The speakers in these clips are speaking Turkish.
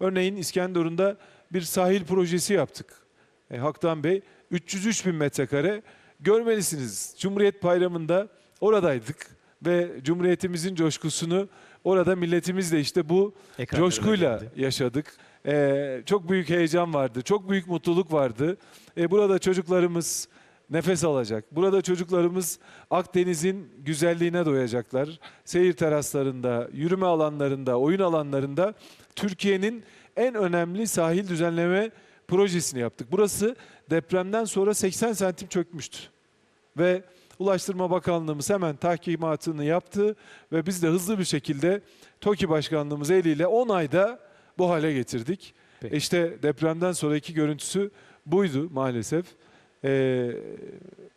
Örneğin İskenderun'da bir sahil projesi yaptık. E, Haktan Bey 303 bin metrekare görmelisiniz. Cumhuriyet Bayramı'nda oradaydık ve Cumhuriyetimizin coşkusunu orada milletimizle işte bu Ekranlarına coşkuyla geldi. yaşadık. E, çok büyük heyecan vardı, çok büyük mutluluk vardı. E, burada çocuklarımız nefes alacak. Burada çocuklarımız Akdeniz'in güzelliğine doyacaklar. Seyir teraslarında, yürüme alanlarında, oyun alanlarında Türkiye'nin en önemli sahil düzenleme projesini yaptık. Burası depremden sonra 80 santim çökmüştü. Ve Ulaştırma Bakanlığımız hemen tahkimatını yaptı ve biz de hızlı bir şekilde TOKİ Başkanlığımız eliyle 10 ayda bu hale getirdik. Peki. İşte depremden sonraki görüntüsü buydu maalesef. Ee,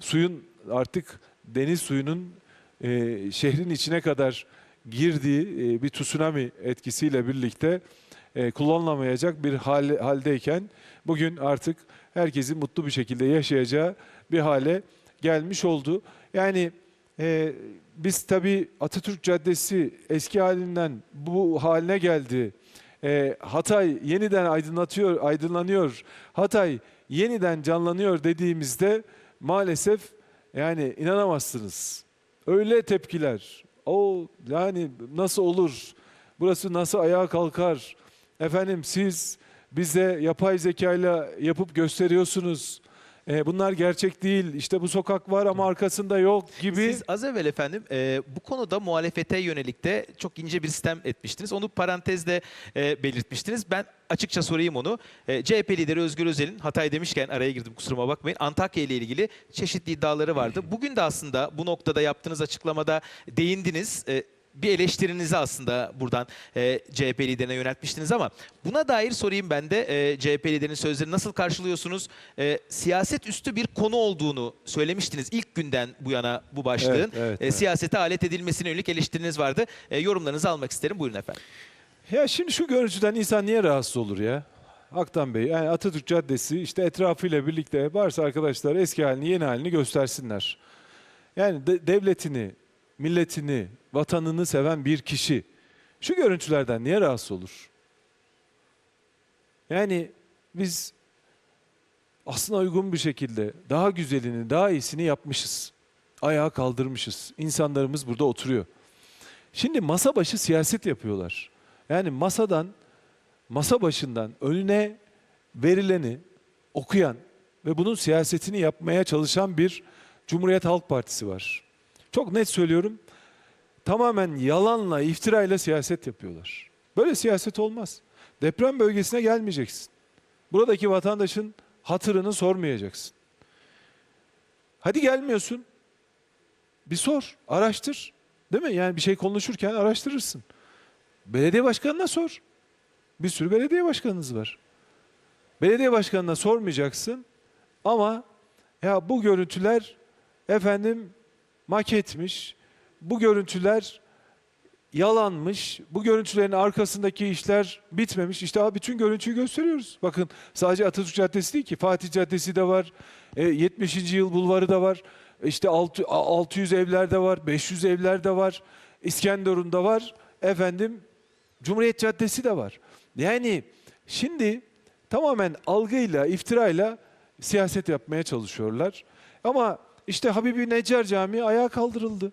suyun artık deniz suyunun e, şehrin içine kadar girdiği e, bir tsunami etkisiyle birlikte e, kullanılamayacak bir hal, haldeyken bugün artık herkesin mutlu bir şekilde yaşayacağı bir hale gelmiş oldu. Yani e, biz tabii Atatürk Caddesi eski halinden bu haline geldi. E, Hatay yeniden aydınlatıyor, aydınlanıyor. Hatay yeniden canlanıyor dediğimizde maalesef yani inanamazsınız. Öyle tepkiler. O yani nasıl olur? Burası nasıl ayağa kalkar? Efendim siz bize yapay zekayla yapıp gösteriyorsunuz. E, bunlar gerçek değil. İşte bu sokak var ama arkasında yok gibi. Siz az evvel efendim e, bu konuda muhalefete yönelik de çok ince bir sistem etmiştiniz. Onu parantezde e, belirtmiştiniz. Ben açıkça sorayım onu. E, CHP lideri Özgür Özel'in Hatay demişken araya girdim kusuruma bakmayın. Antakya ile ilgili çeşitli iddiaları vardı. Bugün de aslında bu noktada yaptığınız açıklamada değindiniz. E, bir eleştirinizi aslında buradan e, CHP liderine yöneltmiştiniz ama buna dair sorayım ben de e, CHP liderinin sözlerini nasıl karşılıyorsunuz? E, siyaset üstü bir konu olduğunu söylemiştiniz ilk günden bu yana bu başlığın. Evet, evet, E, evet. Siyasete alet edilmesine yönelik eleştiriniz vardı. E, yorumlarınızı almak isterim. Buyurun efendim. Ya şimdi şu görüntüden insan niye rahatsız olur ya? Aktan Bey, yani Atatürk Caddesi işte etrafıyla birlikte varsa arkadaşlar eski halini yeni halini göstersinler. Yani de- devletini, milletini, vatanını seven bir kişi şu görüntülerden niye rahatsız olur? Yani biz aslında uygun bir şekilde daha güzelini, daha iyisini yapmışız. Ayağa kaldırmışız. İnsanlarımız burada oturuyor. Şimdi masa başı siyaset yapıyorlar. Yani masadan, masa başından önüne verileni okuyan ve bunun siyasetini yapmaya çalışan bir Cumhuriyet Halk Partisi var. Çok net söylüyorum. Tamamen yalanla, iftirayla siyaset yapıyorlar. Böyle siyaset olmaz. Deprem bölgesine gelmeyeceksin. Buradaki vatandaşın hatırını sormayacaksın. Hadi gelmiyorsun. Bir sor, araştır. Değil mi? Yani bir şey konuşurken araştırırsın. Belediye başkanına sor. Bir sürü belediye başkanınız var. Belediye başkanına sormayacaksın ama ya bu görüntüler efendim maketmiş. Bu görüntüler yalanmış. Bu görüntülerin arkasındaki işler bitmemiş. İşte bütün görüntüyü gösteriyoruz. Bakın sadece Atatürk Caddesi değil ki. Fatih Caddesi de var. E, 70. yıl bulvarı da var. İşte altı- a- 600 evler de var. 500 evler de var. İskenderun'da var. Efendim Cumhuriyet Caddesi de var. Yani şimdi tamamen algıyla, iftirayla siyaset yapmaya çalışıyorlar. Ama işte Habibi Necar Camii ayağa kaldırıldı.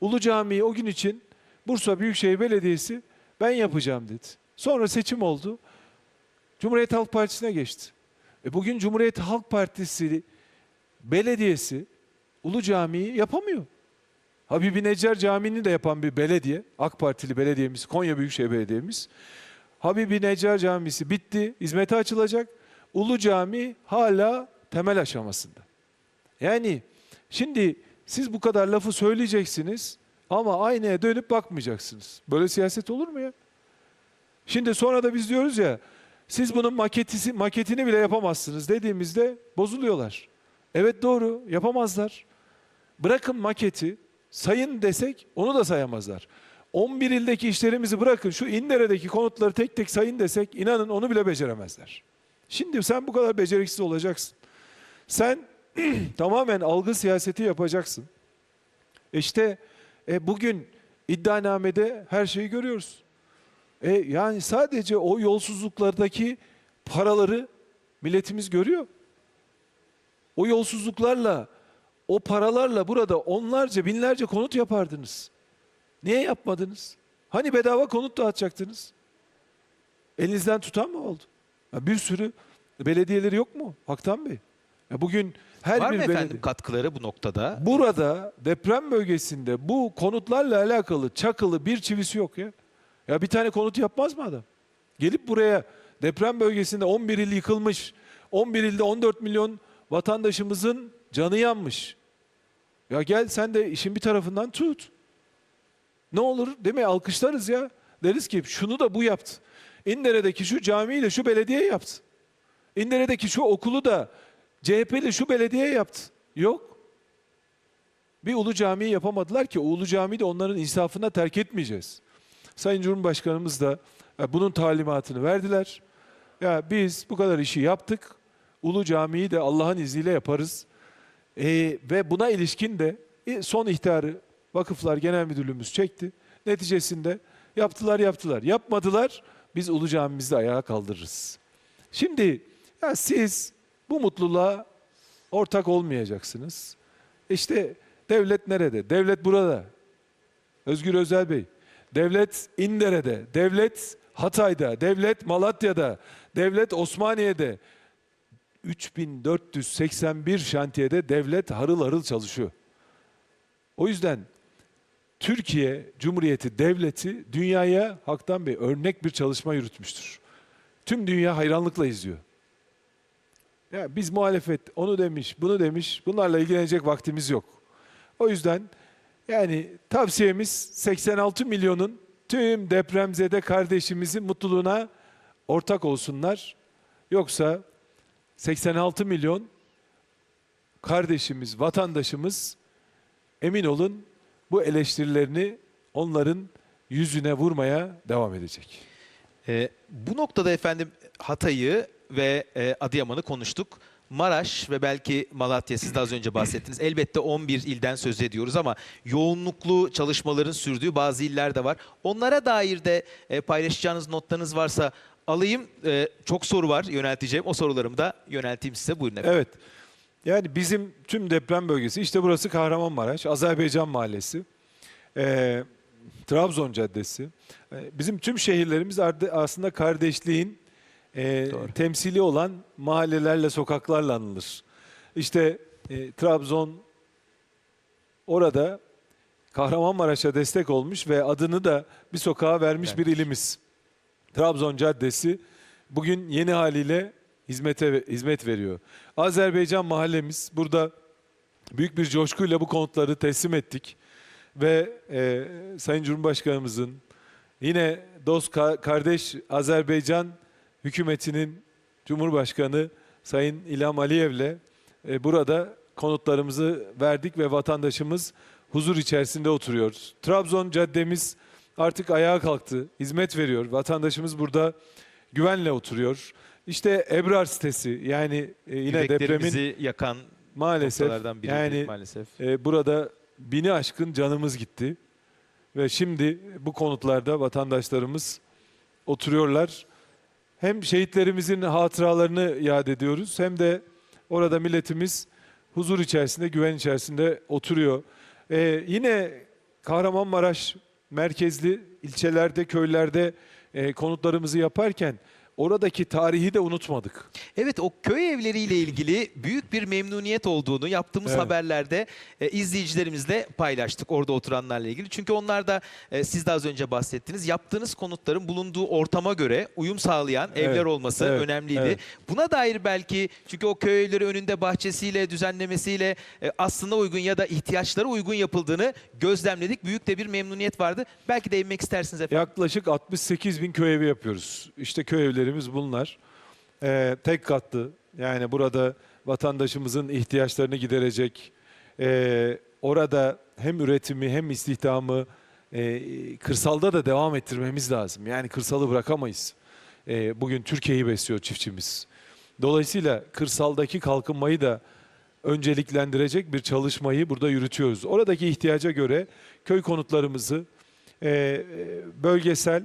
Ulu Camii o gün için Bursa Büyükşehir Belediyesi ben yapacağım dedi. Sonra seçim oldu. Cumhuriyet Halk Partisi'ne geçti. E bugün Cumhuriyet Halk Partisi belediyesi Ulu Camii'yi yapamıyor. Habibi Necar Camii'ni de yapan bir belediye, AK Partili belediyemiz, Konya Büyükşehir Belediye'miz. Habibi Necar Camisi bitti, hizmete açılacak. Ulu Cami hala temel aşamasında. Yani şimdi siz bu kadar lafı söyleyeceksiniz ama aynaya dönüp bakmayacaksınız. Böyle siyaset olur mu ya? Şimdi sonra da biz diyoruz ya siz bunun maketisi, maketini bile yapamazsınız dediğimizde bozuluyorlar. Evet doğru yapamazlar. Bırakın maketi sayın desek onu da sayamazlar. 11 ildeki işlerimizi bırakın şu İndere'deki konutları tek tek sayın desek inanın onu bile beceremezler. Şimdi sen bu kadar beceriksiz olacaksın. Sen tamamen algı siyaseti yapacaksın. İşte e, bugün iddianamede her şeyi görüyoruz. E yani sadece o yolsuzluklardaki paraları milletimiz görüyor. O yolsuzluklarla, o paralarla burada onlarca, binlerce konut yapardınız. Niye yapmadınız? Hani bedava konut dağıtacaktınız? Elinizden tutan mı oldu? Ya bir sürü belediyeleri yok mu Haktan Bey? Ya bugün her Var bir mı efendim belediye... katkıları bu noktada? Burada deprem bölgesinde bu konutlarla alakalı çakılı bir çivisi yok ya. Ya bir tane konut yapmaz mı adam? Gelip buraya deprem bölgesinde 11 il yıkılmış. 11 ilde 14 milyon vatandaşımızın canı yanmış. Ya gel sen de işin bir tarafından tut. Ne olur değil mi? Alkışlarız ya. Deriz ki şunu da bu yaptı. İndere'deki şu camiyi de şu belediye yaptı. İndere'deki şu okulu da CHP'li şu belediye yaptı. Yok. Bir ulu camiyi yapamadılar ki ulu camiyi de onların insafına terk etmeyeceğiz. Sayın Cumhurbaşkanımız da e, bunun talimatını verdiler. Ya biz bu kadar işi yaptık. Ulu camiyi de Allah'ın izniyle yaparız. E, ve buna ilişkin de e, son ihtarı Vakıflar Genel Müdürlüğümüz çekti. Neticesinde yaptılar yaptılar. Yapmadılar biz Ulu Camimizi ayağa kaldırırız. Şimdi ya siz bu mutluluğa ortak olmayacaksınız. İşte devlet nerede? Devlet burada. Özgür Özel Bey. Devlet İndere'de, devlet Hatay'da, devlet Malatya'da, devlet Osmaniye'de. 3481 şantiyede devlet harıl harıl çalışıyor. O yüzden Türkiye Cumhuriyeti Devleti dünyaya Haktan Bey örnek bir çalışma yürütmüştür. Tüm dünya hayranlıkla izliyor. Ya biz muhalefet onu demiş, bunu demiş. Bunlarla ilgilenecek vaktimiz yok. O yüzden yani tavsiyemiz 86 milyonun tüm depremzede kardeşimizin mutluluğuna ortak olsunlar. Yoksa 86 milyon kardeşimiz, vatandaşımız emin olun bu eleştirilerini onların yüzüne vurmaya devam edecek. Ee, bu noktada efendim Hatay'ı ve e, Adıyaman'ı konuştuk. Maraş ve belki Malatya siz de az önce bahsettiniz. Elbette 11 ilden söz ediyoruz ama yoğunluklu çalışmaların sürdüğü bazı iller de var. Onlara dair de e, paylaşacağınız notlarınız varsa alayım. E, çok soru var yönelteceğim. O sorularımı da yönelteyim size. Buyurun efendim. Evet. Yani bizim tüm deprem bölgesi, işte burası Kahramanmaraş, Azerbaycan Mahallesi, eee, Trabzon Caddesi. Eee, bizim tüm şehirlerimiz aslında kardeşliğin Doğru. temsili olan mahallelerle, sokaklarla anılır. İşte eee, Trabzon orada Kahramanmaraş'a destek olmuş ve adını da bir sokağa vermiş bir ilimiz. Trabzon Caddesi bugün yeni haliyle hizmete hizmet veriyor. Azerbaycan mahallemiz burada büyük bir coşkuyla bu konutları teslim ettik ve e, Sayın Cumhurbaşkanımızın yine dost ka- kardeş Azerbaycan hükümetinin Cumhurbaşkanı Sayın İlham Aliyev'le e, burada konutlarımızı verdik ve vatandaşımız huzur içerisinde oturuyor. Trabzon caddemiz artık ayağa kalktı, hizmet veriyor. Vatandaşımız burada güvenle oturuyor. İşte Ebrar sitesi yani e, yine depremin yakan maalesef biri yani maalesef. e, burada bini aşkın canımız gitti. Ve şimdi bu konutlarda vatandaşlarımız oturuyorlar. Hem şehitlerimizin hatıralarını yad ediyoruz hem de orada milletimiz huzur içerisinde, güven içerisinde oturuyor. E, yine Kahramanmaraş merkezli ilçelerde, köylerde e, konutlarımızı yaparken oradaki tarihi de unutmadık. Evet o köy evleriyle ilgili büyük bir memnuniyet olduğunu yaptığımız Evet. haberlerde e, izleyicilerimizle paylaştık orada oturanlarla ilgili. Çünkü onlar da e, siz de az önce bahsettiniz yaptığınız konutların bulunduğu ortama göre uyum sağlayan Evet, evler olması evet, önemliydi. evet. Buna dair belki çünkü o köy evleri önünde bahçesiyle düzenlemesiyle e, aslında uygun ya da ihtiyaçlara uygun yapıldığını gözlemledik. Büyük de bir memnuniyet vardı. Belki değinmek istersiniz efendim. Yaklaşık 68 bin köy evi yapıyoruz. İşte köy evlerimiz bunlar. Ee, tek katlı yani burada vatandaşımızın ihtiyaçlarını giderecek. Ee, orada hem üretimi hem istihdamı e, kırsalda da devam ettirmemiz lazım. Yani kırsalı bırakamayız. Ee, bugün Türkiye'yi besliyor çiftçimiz. Dolayısıyla kırsaldaki kalkınmayı da önceliklendirecek bir çalışmayı burada yürütüyoruz. Oradaki ihtiyaca göre köy konutlarımızı e, bölgesel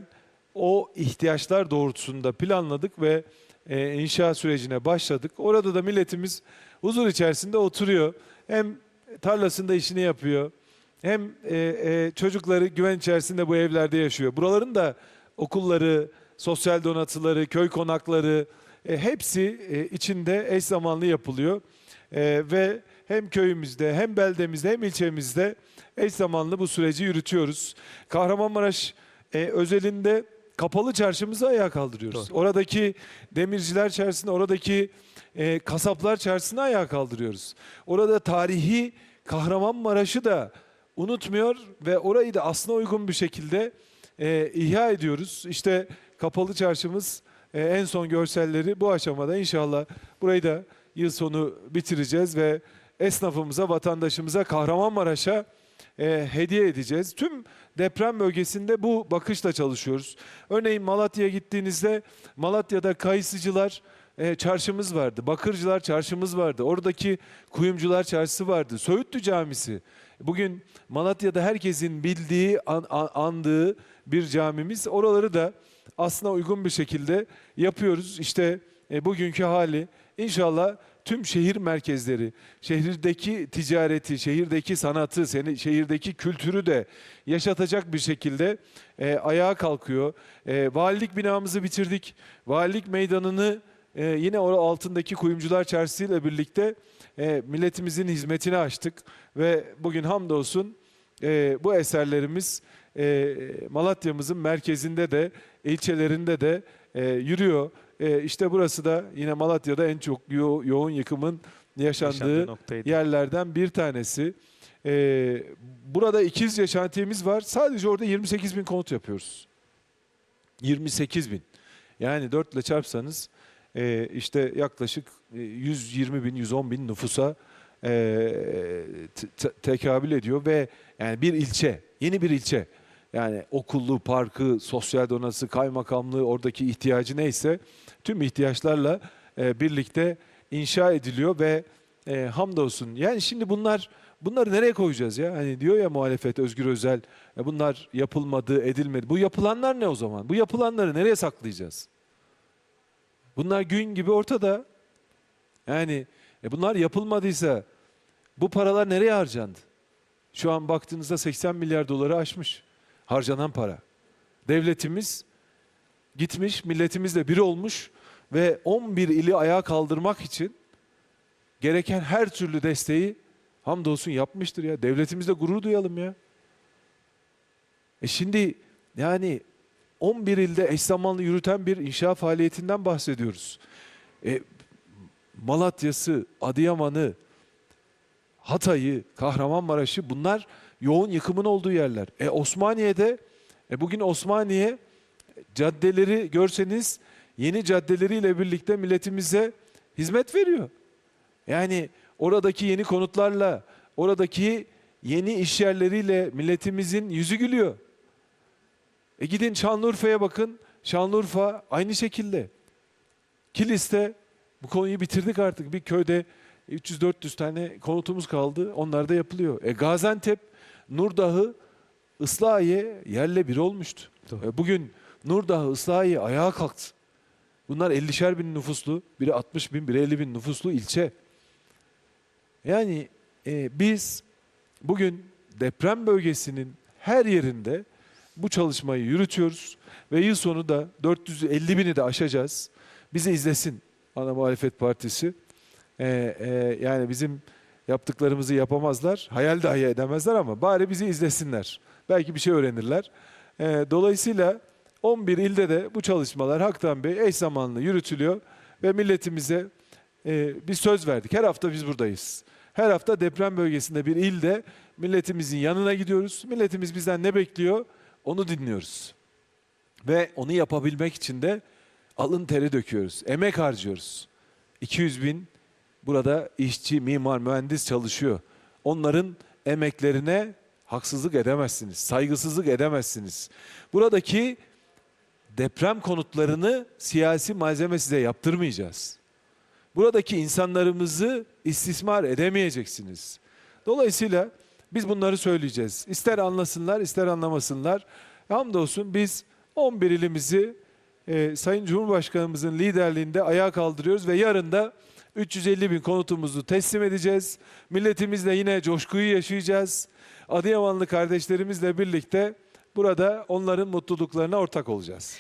o ihtiyaçlar doğrultusunda planladık ve e, inşa sürecine başladık. Orada da milletimiz huzur içerisinde oturuyor. Hem tarlasında işini yapıyor, hem e, e, çocukları güven içerisinde bu evlerde yaşıyor. Buraların da okulları, sosyal donatıları, köy konakları e, hepsi e, içinde eş zamanlı yapılıyor. E, ve hem köyümüzde hem beldemizde hem ilçemizde eş zamanlı bu süreci yürütüyoruz. Kahramanmaraş e, özelinde kapalı çarşımızı ayağa kaldırıyoruz. Doğru. Oradaki demirciler çarşısını, oradaki e, kasaplar çarşısını ayağa kaldırıyoruz. Orada tarihi Kahramanmaraş'ı da unutmuyor ve orayı da aslına uygun bir şekilde e, ihya ediyoruz. İşte kapalı çarşımız e, en son görselleri bu aşamada inşallah burayı da yıl sonu bitireceğiz ve esnafımıza, vatandaşımıza, Kahramanmaraş'a e, hediye edeceğiz. Tüm deprem bölgesinde bu bakışla çalışıyoruz. Örneğin Malatya'ya gittiğinizde Malatya'da kayısıcılar e, çarşımız vardı. Bakırcılar çarşımız vardı. Oradaki kuyumcular çarşısı vardı. Söğütlü Camisi. Bugün Malatya'da herkesin bildiği, an- an- andığı bir camimiz. Oraları da aslına uygun bir şekilde yapıyoruz. İşte e, bugünkü hali inşallah tüm şehir merkezleri, şehirdeki ticareti, şehirdeki sanatı, seni şehirdeki kültürü de yaşatacak bir şekilde e, ayağa kalkıyor. E, valilik binamızı bitirdik. Valilik meydanını e, yine o altındaki kuyumcular çarşısı ile birlikte e, milletimizin hizmetine açtık ve bugün hamdolsun e, bu eserlerimiz e, Malatya'mızın merkezinde de ilçelerinde de e, yürüyor. E, işte burası da yine Malatya'da en çok yo- yoğun yıkımın yaşandığı Yaşandığı noktaydı. yerlerden bir tanesi. Ee, burada ikiz yaşantiyemiz var. Sadece orada 28 bin konut yapıyoruz. 28 bin. Yani 4 ile çarpsanız e, işte yaklaşık e, 120 bin, 110 bin nüfusa e, te- te- tekabül ediyor ve yani bir ilçe, yeni bir ilçe. Yani okullu, parkı, sosyal donası, kaymakamlığı, oradaki ihtiyacı neyse tüm ihtiyaçlarla e, birlikte inşa ediliyor ve e, hamdolsun. Yani şimdi bunlar bunları nereye koyacağız ya? Hani diyor ya muhalefet Özgür Özel e, bunlar yapılmadı, edilmedi. Bu yapılanlar ne o zaman? Bu yapılanları nereye saklayacağız? Bunlar gün gibi ortada. Yani e, bunlar yapılmadıysa bu paralar nereye harcandı? Şu an baktığınızda 80 milyar doları aşmış harcanan para. Devletimiz gitmiş, milletimizle bir olmuş ve 11 ili ayağa kaldırmak için gereken her türlü desteği hamdolsun yapmıştır ya. Devletimizle gurur duyalım ya. E şimdi yani 11 ilde eş zamanlı yürüten bir inşa faaliyetinden bahsediyoruz. E, Malatya'sı, Adıyaman'ı, Hatay'ı, Kahramanmaraş'ı bunlar yoğun yıkımın olduğu yerler. E Osmaniye'de e bugün Osmaniye caddeleri görseniz yeni caddeleriyle birlikte milletimize hizmet veriyor. Yani oradaki yeni konutlarla, oradaki yeni iş yerleriyle milletimizin yüzü gülüyor. E gidin Şanlıurfa'ya bakın. Şanlıurfa aynı şekilde. Kilis'te bu konuyu bitirdik artık. Bir köyde 300-400 tane konutumuz kaldı. Onlar da yapılıyor. E Gaziantep, Nurdağı, Islahiye yerle bir olmuştu. Doğru. E bugün Nurdağı, Islahiye ayağa kalktı. Bunlar 50'şer bin nüfuslu, biri 60 bin, biri 50 bin nüfuslu ilçe. Yani e, biz bugün deprem bölgesinin her yerinde bu çalışmayı yürütüyoruz ve yıl sonu da 450 bini de aşacağız. Bizi izlesin ana muhalefet partisi. E, e, yani bizim yaptıklarımızı yapamazlar, hayal dahi edemezler ama bari bizi izlesinler. Belki bir şey öğrenirler. E, dolayısıyla 11 ilde de bu çalışmalar Haktan Bey eş zamanlı yürütülüyor ve milletimize e, bir söz verdik. Her hafta biz buradayız. Her hafta deprem bölgesinde bir ilde milletimizin yanına gidiyoruz. Milletimiz bizden ne bekliyor? Onu dinliyoruz. Ve onu yapabilmek için de alın teri döküyoruz. Emek harcıyoruz. 200 bin burada işçi, mimar, mühendis çalışıyor. Onların emeklerine haksızlık edemezsiniz, saygısızlık edemezsiniz. Buradaki deprem konutlarını siyasi malzeme size yaptırmayacağız. Buradaki insanlarımızı istismar edemeyeceksiniz. Dolayısıyla biz bunları söyleyeceğiz. İster anlasınlar, ister anlamasınlar. Hamdolsun biz 11 ilimizi e, Sayın Cumhurbaşkanımızın liderliğinde ayağa kaldırıyoruz ve yarın da 350 bin konutumuzu teslim edeceğiz. Milletimizle yine coşkuyu yaşayacağız. Adıyamanlı kardeşlerimizle birlikte burada onların mutluluklarına ortak olacağız.